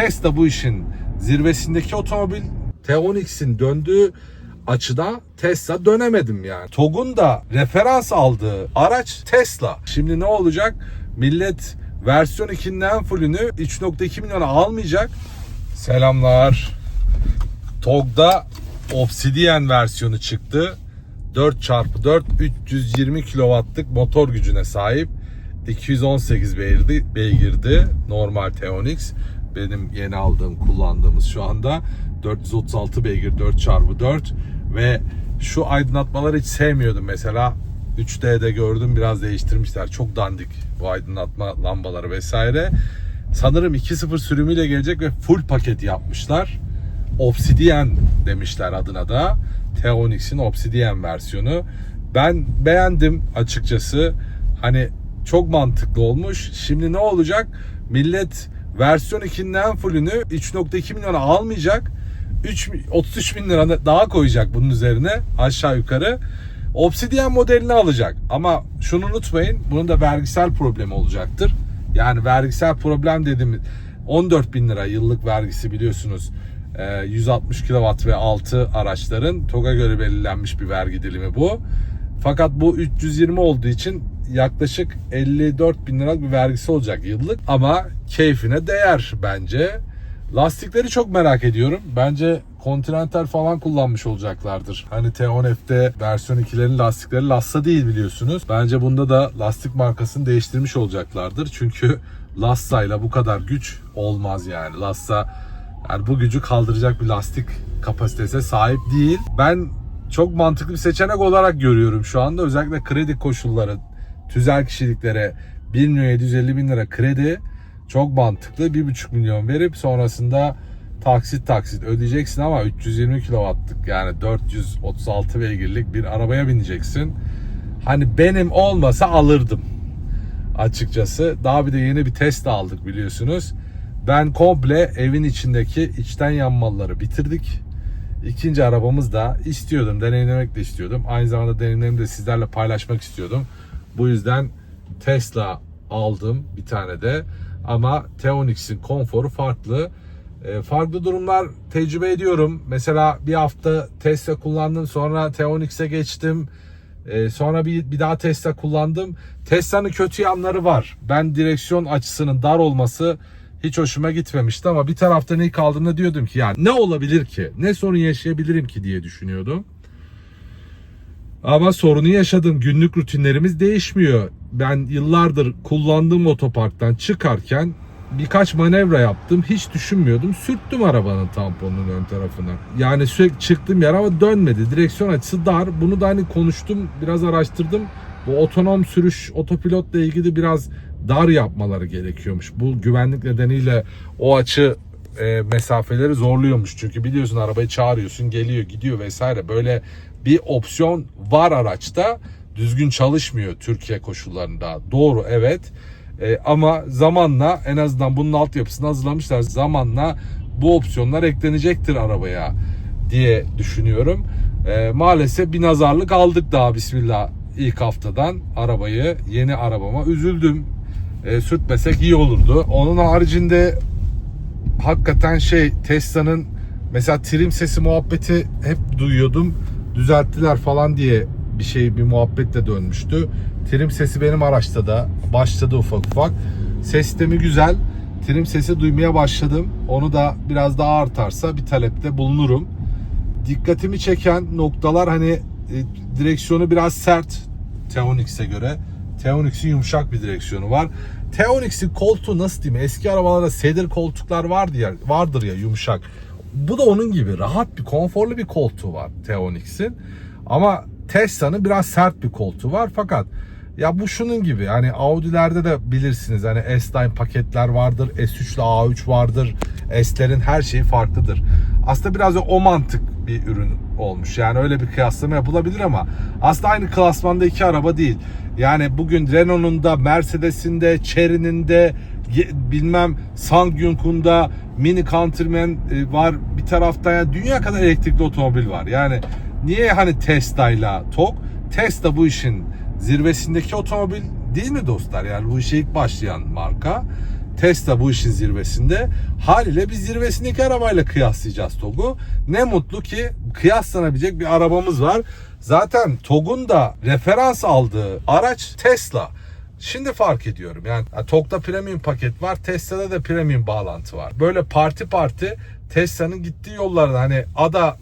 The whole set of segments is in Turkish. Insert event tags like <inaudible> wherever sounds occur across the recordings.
Tesla bu işin zirvesindeki otomobil. T10X'in döndüğü açıda Tesla dönemedim yani. TOG'un da referans aldığı araç Tesla. Şimdi ne olacak? Millet versiyon 2'nin en fullünü 3.2 milyona almayacak. Selamlar. TOG'da Obsidian versiyonu çıktı. 4x4 320 kW'lık motor gücüne sahip. 218 beygirdi, beygirdi normal T10X. Benim yeni aldığım, kullandığımız şu anda 436 beygir 4x4 ve şu aydınlatmaları hiç sevmiyordum mesela. 3D'de gördüm biraz değiştirmişler. Çok dandik bu aydınlatma lambaları vesaire. Sanırım 2.0 sürümüyle gelecek ve full paket yapmışlar. Obsidian demişler adına da. T10X'in Obsidian versiyonu. Ben beğendim açıkçası. Hani çok mantıklı olmuş. Şimdi ne olacak? Millet versiyon 2'nin en fullünü 3.2 milyona almayacak. 3, 33 bin lira daha koyacak bunun üzerine aşağı yukarı. Obsidian modelini alacak. Ama şunu unutmayın bunun da vergisel problemi olacaktır. Yani vergisel problem dediğimiz 14 bin lira yıllık vergisi biliyorsunuz. Ee, 160 kW ve altı araçların TOG'a göre belirlenmiş bir vergi dilimi bu. Fakat bu 320 olduğu için yaklaşık 54 bin liralık bir vergisi olacak yıllık. Ama keyfine değer bence. Lastikleri çok merak ediyorum. Bence Continental falan kullanmış olacaklardır. Hani T10F'de versiyon 2'lerin lastikleri Lassa değil biliyorsunuz. Bence bunda da lastik markasını değiştirmiş olacaklardır. Çünkü Lassa ile bu kadar güç olmaz yani. Lassa yani bu gücü kaldıracak bir lastik kapasitesine sahip değil. Ben çok mantıklı bir seçenek olarak görüyorum şu anda. Özellikle kredi koşulları, tüzel kişiliklere 1 milyon 750 bin lira kredi çok mantıklı. 1,5 milyon verip sonrasında taksit taksit ödeyeceksin ama 320 kW'lık yani 436 beygirlik bir arabaya bineceksin. Hani benim olmasa alırdım açıkçası. Daha bir de yeni bir test aldık biliyorsunuz. Ben komple evin içindeki içten yanmaları bitirdik. İkinci arabamız da istiyordum, deneyimlemek de istiyordum. Aynı zamanda deneyimlerimi de sizlerle paylaşmak istiyordum. Bu yüzden Tesla aldım bir tane de. Ama T10X'in konforu farklı. E, farklı durumlar tecrübe ediyorum. Mesela bir hafta Tesla kullandım sonra T10X'e geçtim. E, sonra bir, bir daha Tesla kullandım. Tesla'nın kötü yanları var. Ben direksiyon açısının dar olması hiç hoşuma gitmemişti ama bir taraftan ilk aldığımda diyordum ki yani ne olabilir ki? Ne sorun yaşayabilirim ki diye düşünüyordum. Ama sorunu yaşadım. Günlük rutinlerimiz değişmiyor. Ben yıllardır kullandığım otoparktan çıkarken birkaç manevra yaptım. Hiç düşünmüyordum. Sürttüm arabanın tamponunun ön tarafına. Yani sürekli çıktım yer ama dönmedi. Direksiyon açısı dar. Bunu da hani konuştum, biraz araştırdım. Bu otonom sürüş, otopilotla ilgili biraz dar yapmaları gerekiyormuş. Bu güvenlik nedeniyle o açı e, mesafeleri zorluyormuş. Çünkü biliyorsun arabayı çağırıyorsun, geliyor, gidiyor vesaire. Böyle bir opsiyon var araçta. Düzgün çalışmıyor Türkiye koşullarında. Doğru evet. E, ama zamanla en azından bunun altyapısını hazırlamışlar. Zamanla bu opsiyonlar eklenecektir arabaya diye düşünüyorum. E, maalesef bir nazarlık aldık daha bismillah ilk haftadan arabayı yeni arabama üzüldüm. E, sürtmesek iyi olurdu. Onun haricinde hakikaten şey Tesla'nın mesela trim sesi muhabbeti hep duyuyordum. Düzelttiler falan diye bir şey bir muhabbetle dönmüştü. Trim sesi benim araçta da başladı ufak ufak. Ses sistemi güzel. Trim sesi duymaya başladım. Onu da biraz daha artarsa bir talepte bulunurum. Dikkatimi çeken noktalar hani e, direksiyonu biraz sert T10X'e göre. T10X'in yumuşak bir direksiyonu var. T10X'in koltuğu nasıl diyeyim? Eski arabalarda sedir koltuklar vardı ya, vardır ya yumuşak. Bu da onun gibi rahat bir, konforlu bir koltuğu var T10X'in. Ama Tesla'nın biraz sert bir koltuğu var fakat ya bu şunun gibi hani Audi'lerde de bilirsiniz hani S-Line paketler vardır, S3 ile A3 vardır. S'lerin her şeyi farklıdır. Aslında biraz o mantık bir ürün olmuş. Yani öyle bir kıyaslama yapılabilir ama aslında aynı klasmanda iki araba değil. Yani bugün Renault'un da, Mercedes'in de, Chery'nin de, bilmem Sangyunk'un da, Mini Countryman e, var bir tarafta. Yani dünya kadar elektrikli otomobil var. Yani niye hani Tesla'yla TOG? Tesla bu işin zirvesindeki otomobil değil mi dostlar? Yani bu işe ilk başlayan marka. Tesla bu işin zirvesinde. Haliyle biz zirvesindeki arabayla kıyaslayacağız TOG'u. Ne mutlu ki kıyaslanabilecek bir arabamız var. Zaten TOG'un da referans aldığı araç Tesla. Şimdi fark ediyorum yani TOG'da premium paket var Tesla'da da premium bağlantı var. Böyle parti parti Tesla'nın gittiği yollarda hani ADA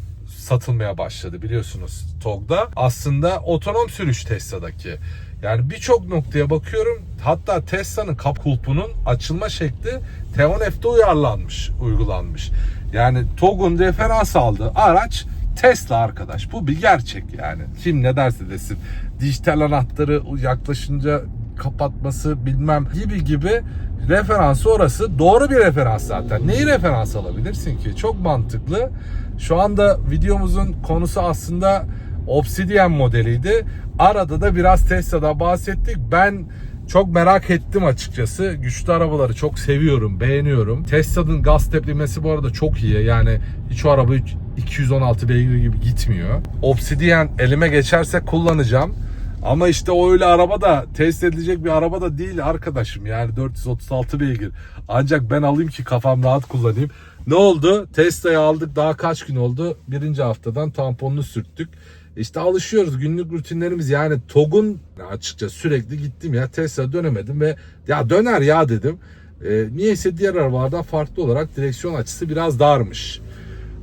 satılmaya başladı biliyorsunuz TOG'da. Aslında otonom sürüş Tesla'daki. Yani birçok noktaya bakıyorum. Hatta Tesla'nın kap kulpunun açılma şekli T10F'de uyarlanmış, uygulanmış. Yani TOG'un referans aldığı araç Tesla arkadaş. Bu bir gerçek yani. Kim ne derse desin. Dijital anahtarı yaklaşınca kapatması bilmem gibi gibi referansı orası. Doğru bir referans zaten. Neyi referans alabilirsin ki? Çok mantıklı. Şu anda videomuzun konusu aslında Obsidian modeliydi. Arada da biraz Tesla'dan bahsettik. Ben çok merak ettim açıkçası. Güçlü arabaları çok seviyorum, beğeniyorum. Tesla'nın gaz tepkimesi bu arada çok iyi. Yani hiç o araba 216 beygir gibi gitmiyor. Obsidian elime geçerse kullanacağım. Ama işte o öyle araba da test edilecek bir araba da değil arkadaşım. Yani 436 beygir. Ancak ben alayım ki kafam rahat kullanayım. Ne oldu? Tesla'yı aldık daha kaç gün oldu? Birinci haftadan tamponunu sürttük. İşte alışıyoruz günlük rutinlerimiz yani TOG'un açıkça sürekli gittim ya Tesla dönemedim ve ya döner ya dedim. E, niyeyse diğer arabalardan farklı olarak direksiyon açısı biraz darmış.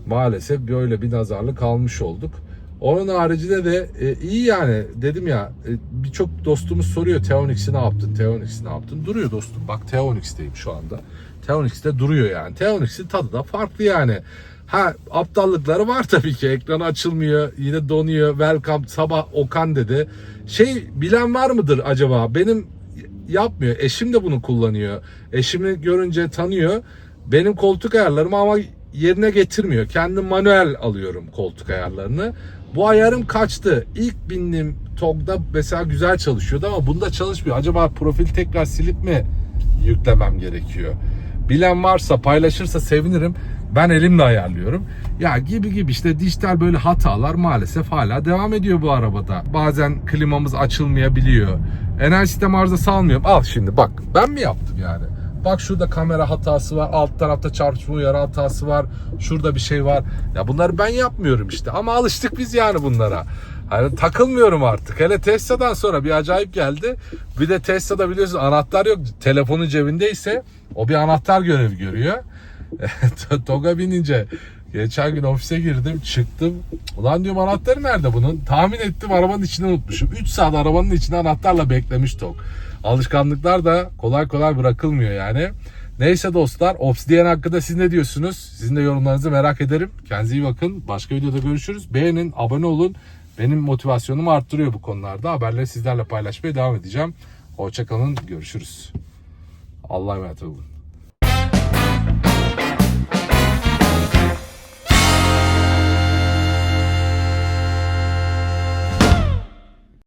Maalesef böyle bir nazarlık almış olduk. Onun haricinde de e, iyi yani. Dedim ya e, birçok dostumuz soruyor T10X'i ne yaptın T10X'i ne yaptın? Duruyor dostum. Bak T10X'teyim şu anda. T10X'te duruyor yani. T10X'in tadı da farklı yani. Ha aptallıkları var tabii ki. Ekran açılmıyor yine donuyor. Welcome sabah Okan dedi. Şey bilen var mıdır acaba? Benim yapmıyor. Eşim de bunu kullanıyor. Eşimi görünce tanıyor. Benim koltuk ayarlarımı ama yerine getirmiyor. Kendim manuel alıyorum koltuk ayarlarını. Bu ayarım kaçtı. İlk bindiğim TOG'da mesela güzel çalışıyordu ama bunda çalışmıyor. Acaba profil tekrar silip mi yüklemem gerekiyor? Bilen varsa paylaşırsa sevinirim. Ben elimle ayarlıyorum. Ya gibi gibi işte dijital böyle hatalar maalesef hala devam ediyor bu arabada. Bazen klimamız açılmayabiliyor. Enerji sistem arızası almıyorum. Al şimdi bak ben mi yaptım yani? Bak şurada kamera hatası var. Alt tarafta çarpışma uyarı hatası var. Şurada bir şey var. Ya bunları ben yapmıyorum işte. Ama alıştık biz yani bunlara. Hani takılmıyorum artık. Hele Tesla'dan sonra bir acayip geldi. Bir de Tesla'da biliyorsun anahtar yok. Telefonun cebindeyse o bir anahtar görevi görüyor. <laughs> Toga binince geçen gün ofise girdim çıktım. Ulan diyorum anahtarı nerede bunun? Tahmin ettim arabanın içine unutmuşum. 3 saat arabanın içinde anahtarla beklemiş Tog. Alışkanlıklar da kolay kolay bırakılmıyor yani. Neyse dostlar Obsidian hakkında siz ne diyorsunuz? Sizin de yorumlarınızı merak ederim. Kendinize iyi bakın. Başka videoda görüşürüz. Beğenin, abone olun. Benim motivasyonumu arttırıyor bu konularda. Haberleri sizlerle paylaşmaya devam edeceğim. Hoşçakalın. Görüşürüz. Allah'a emanet olun.